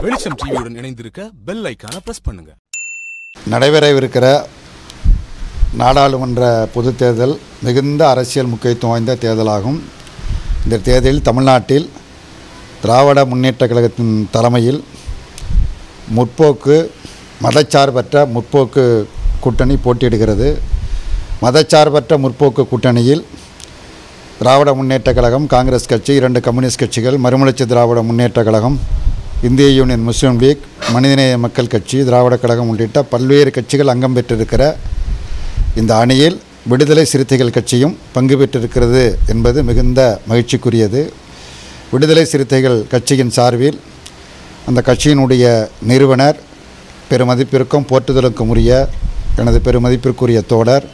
வெளிச்சம் டிவியுடன் இணைந்திருக்க பெல் ஐக்கான பிரஸ் பண்ணுங்க. நடைபெறவிருக்கிற நாடாளுமன்ற பொதுத் தேர்தல் மிகுந்த அரசியல் முக்கியத்துவம் வாய்ந்த தேர்தலாகும். இந்த தேர்தலில் தமிழ்நாட்டில் திராவிட முன்னேற்ற கழகத்தின் தலைமையில் முற்போக்கு மதச்சார்பற்ற முற்போக்கு கூட்டணி போட்டியிடுகிறது. மதச்சார்பற்ற முற்போக்கு கூட்டணியில் திராவிட முன்னேற்ற கழகம் காங்கிரஸ் கட்சி இரண்டு கம்யூனிஸ்ட் கட்சிகள் மறுமலர்ச்சி திராவிட முன்னேற்ற கழகம் இந்திய யூனியன் முஸ்லீம் லீக் மனிதநேய மக்கள் கட்சி திராவிட கழகம் உள்ளிட்ட பல்வேறு கட்சிகள் அங்கம் பெற்றிருக்கிற இந்த அணியில் விடுதலை சிறுத்தைகள் கட்சியும் பங்கு பெற்றிருக்கிறது என்பது மிகுந்த மகிழ்ச்சிக்குரியது. விடுதலை சிறுத்தைகள் கட்சியின் சார்பில் அந்த கட்சியினுடைய நிறுவனர் பெருமதிப்பிற்கும் போற்றுதலுக்கும் உரிய எனது பெருமதிப்பிற்குரிய தோழர்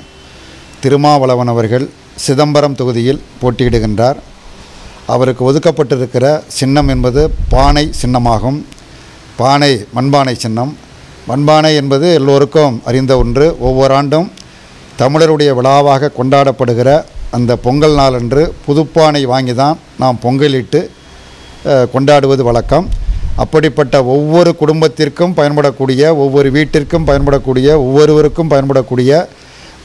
திருமாவளவன் அவர்கள் சிதம்பரம் தொகுதியில் போட்டியிடுகின்றார். அவருக்கு ஒதுக்கப்பட்டிருக்கிற சின்னம் என்பது பானை சின்னமாகும். பானை மண்பானை சின்னம். மண்பானை என்பது எல்லோருக்கும் அறிந்த ஒன்று. ஒவ்வொரு ஆண்டும் தமிழருடைய விழாவாக கொண்டாடப்படுகிற அந்த பொங்கல் நாளன்று புதுப்பானை வாங்கி தான் நாம் பொங்கலிட்டு கொண்டாடுவது வழக்கம். அப்படிப்பட்ட ஒவ்வொரு குடும்பத்திற்கும் பயன்படக்கூடிய ஒவ்வொரு வீட்டிற்கும் பயன்படக்கூடிய ஒவ்வொருவருக்கும் பயன்படக்கூடிய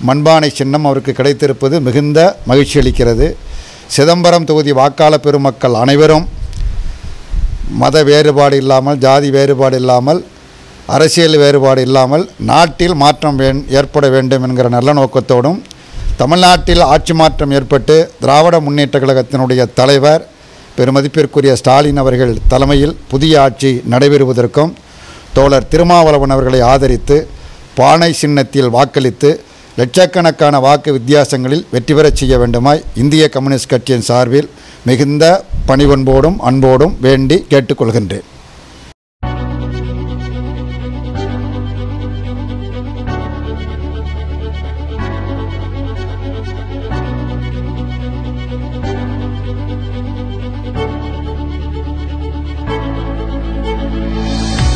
மண்பானை சின்னம் அவருக்கு கிடைத்திருப்பது மிகுந்த மகிழ்ச்சி அளிக்கிறது. சிதம்பரம் தொகுதி வாக்காள பெருமக்கள் அனைவரும் மத வேறுபாடு இல்லாமல் ஜாதி வேறுபாடு இல்லாமல் அரசியல் வேறுபாடு இல்லாமல் நாட்டில் மாற்றம் ஏற்பட வேண்டும் என்கிற நல்ல நோக்கத்தோடும் தமிழ்நாட்டில் ஆட்சி மாற்றம் ஏற்பட்டு திராவிட முன்னேற்ற கழகத்தினுடைய தலைவர் பெருமதிப்பிற்குரிய ஸ்டாலின் அவர்கள் தலைமையில் புதிய ஆட்சி நடைபெறுவதற்கும் தோழர் திருமாவளவன் அவர்களை ஆதரித்து பானை சின்னத்தில் வாக்களித்து லட்சக்கணக்கான வாக்கு வித்தியாசங்களில் வெற்றி பெறச் செய்ய வேண்டுமாய் இந்திய கம்யூனிஸ்ட் கட்சியின் சார்பில் மிகுந்த பணிவன்போடும் அன்போடும் வேண்டி கேட்டுக்கொள்கின்றேன்.